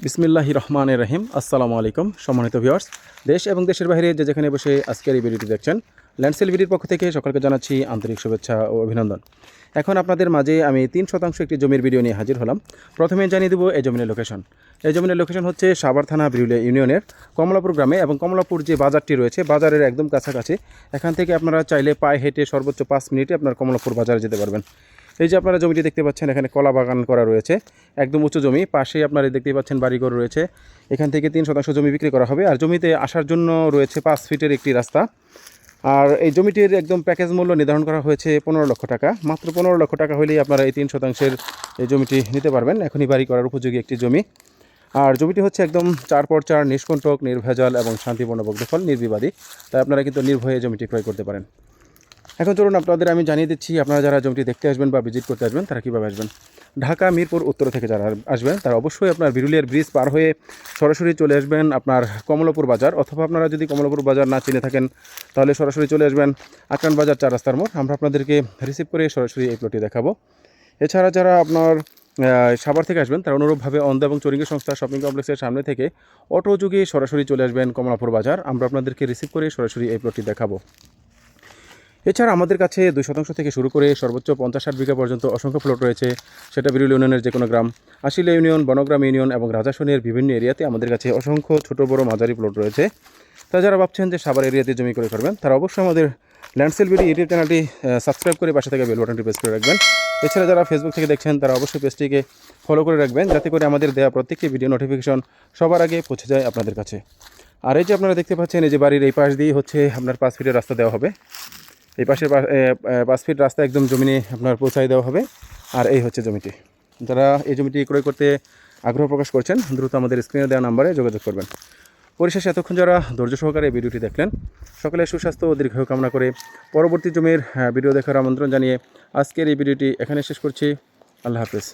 বিসমিল্লাহ রহমান রহিম। আসসালামু আলাইকুম সম্মানিত ভিউয়ার্স। দেশ এবং দেশের বাইরে যে যেখানে বসে আজকের এই ভিডিওটি দেখছেন, ল্যান্ডসেল ভিডিওর পক্ষ থেকে সকলকে জানাচ্ছি আন্তরিক শুভেচ্ছা ও অভিনন্দন। এখন আপনাদের মাঝে আমি তিন শতাংশ একটি জমির ভিডিও নিয়ে হাজির হলাম। প্রথমে জানিয়ে দেবো এই জমিনের লোকেশন এই জমিনের লোকেশন হচ্ছে সাভার থানা বিরুলিয়া ইউনিয়নের কমলাপুর গ্রামে এবং কমলাপুর যে বাজারটি রয়েছে, বাজারের একদম কাছাকাছি। এখান থেকে আপনারা চাইলে পায়ে হেঁটে সর্বোচ্চ পাঁচ মিনিটে আপনার কমলাপুর বাজারে যেতে পারবেন। এই যে আপনারা জমিটি দেখতে পাচ্ছেন, এখানে কলা বাগান করা রয়েছে। একদম উঁচু জমি, পাশেই আপনারা দেখতে পাচ্ছেন বাড়িঘর রয়েছে। এখান থেকে তিন শতাংশ জমি বিক্রি করা হবে। আর জমিতে আসার জন্য রয়েছে পাঁচ ফিটের একটি রাস্তা। আর এই জমিটির একদম প্যাকেজ মূল্য নির্ধারণ করা হয়েছে পনেরো লক্ষ টাকা। মাত্র পনেরো লক্ষ টাকা হলেই আপনারা এই তিন শতাংশের এই জমিটি নিতে পারবেন। এখনই বাড়ি করার উপযোগী একটি জমি। আর জমিটি হচ্ছে একদম চার পর চার নিষ্কণ্টক, নির্ভেজাল এবং শান্তিপূর্ণ বগ্ধফল নির্বিবাদী। তাই আপনারা কিন্তু নির্ভয়ে জমিটি ক্রয় করতে পারেন। এখন চলুন আপনাদের আমি জানিয়ে দিচ্ছি, আপনারা যারা জমিটি দেখতে আসবেন বা ভিজিট করতে আসবেন, তারা কীভাবে আসবেন? ঢাকা, মিরপুর, উত্তর থেকে যারা আসবেন, তারা অবশ্যই আপনার বিরুলিয়ার ব্রিজ পার হয়ে সরাসরি চলে আসবেন আপনার কমলাপুর বাজার। অথবা আপনারা যদি কমলাপুর বাজার না চিনে থাকেন, তাহলে সরাসরি চলে আসবেন আকান বাজার চার রাস্তার মোড়। আমরা আপনাদেরকে রিসিভ করে সরাসরি এই প্লটটি দেখাবো। এছাড়া যারা আপনার সাভার থেকে আসবেন, তারা অনুরূপভাবে অন্ধ এবং চরিঙ্গি সংস্থা শপিং কমপ্লেক্সের সামনে থেকে অটো যুগে সরাসরি চলে আসবেন কমলাপুর বাজার। আমরা আপনাদেরকে রিসিভ করে সরাসরি এই প্লটটি দেখাবো। এছাড়া আমাদের কাছে দুই শতাংশ থেকে শুরু করে সর্বোচ্চ পঞ্চাশ ষাট বিঘা পর্যন্ত অসংখ্য প্লট রয়েছে। সেটা বিরুল ইউনিয়নের যে কোনো গ্রাম। আশিলা ইউনিয়ন, বনগ্রাম ইউনিয়ন এবং রাজাসনের বিভিন্ন এরিয়াতে আমাদের কাছে অসংখ্য ছোট বড় মাঝারি প্লট রয়েছে। তা যারা ভাবছেন যে সাবার এরিয়াতে জমি করে করবেন, তারা অবশ্যই আমাদের ল্যান্ডসেল বিডি ইউটিউব চ্যানেলটি সাবস্ক্রাইব করে পাশে থেকে বেল বাটনটি প্রেস করে রাখবেন। এছাড়া যারা ফেসবুক থেকে দেখছেন, তারা অবশ্যই পেজটিকে ফলো করে রাখবেন, যাতে করে আমাদের দেওয়া প্রত্যেকটি ভিডিও নোটিফিকেশন সবার আগে পৌঁছে যায় আপনাদের কাছে। আর এই যে আপনারা দেখতে পাচ্ছেন, এই যে বাড়ির এই পাশ দিয়ে হচ্ছে আপনার পাঁচ ফিটের রাস্তা দেওয়া হবে। এই পাশের পাঁচ ফিট রাস্তা একদম জমিনে আপনার পৌঁছায় দেওয়া হবে। আর এই হচ্ছে জমিটি। যারা এই জমিটি ক্রয় করতে আগ্রহ প্রকাশ করছেন দ্রুত আমাদের স্ক্রিনে দেওয়া নাম্বারে যোগাযোগ করবেন। পরিশেষে এতক্ষণ যারা ধৈর্য সহকারে ভিডিওটি দেখলেন সকলে সুস্বাস্থ্য ও দীর্ঘ কামনা করে পরবর্তী জমির আহ, ভিডিও দেখার আমন্ত্রণ জানিয়ে আজকের এই ভিডিওটি এখানে শেষ করছি। আল্লাহ হাফেজ।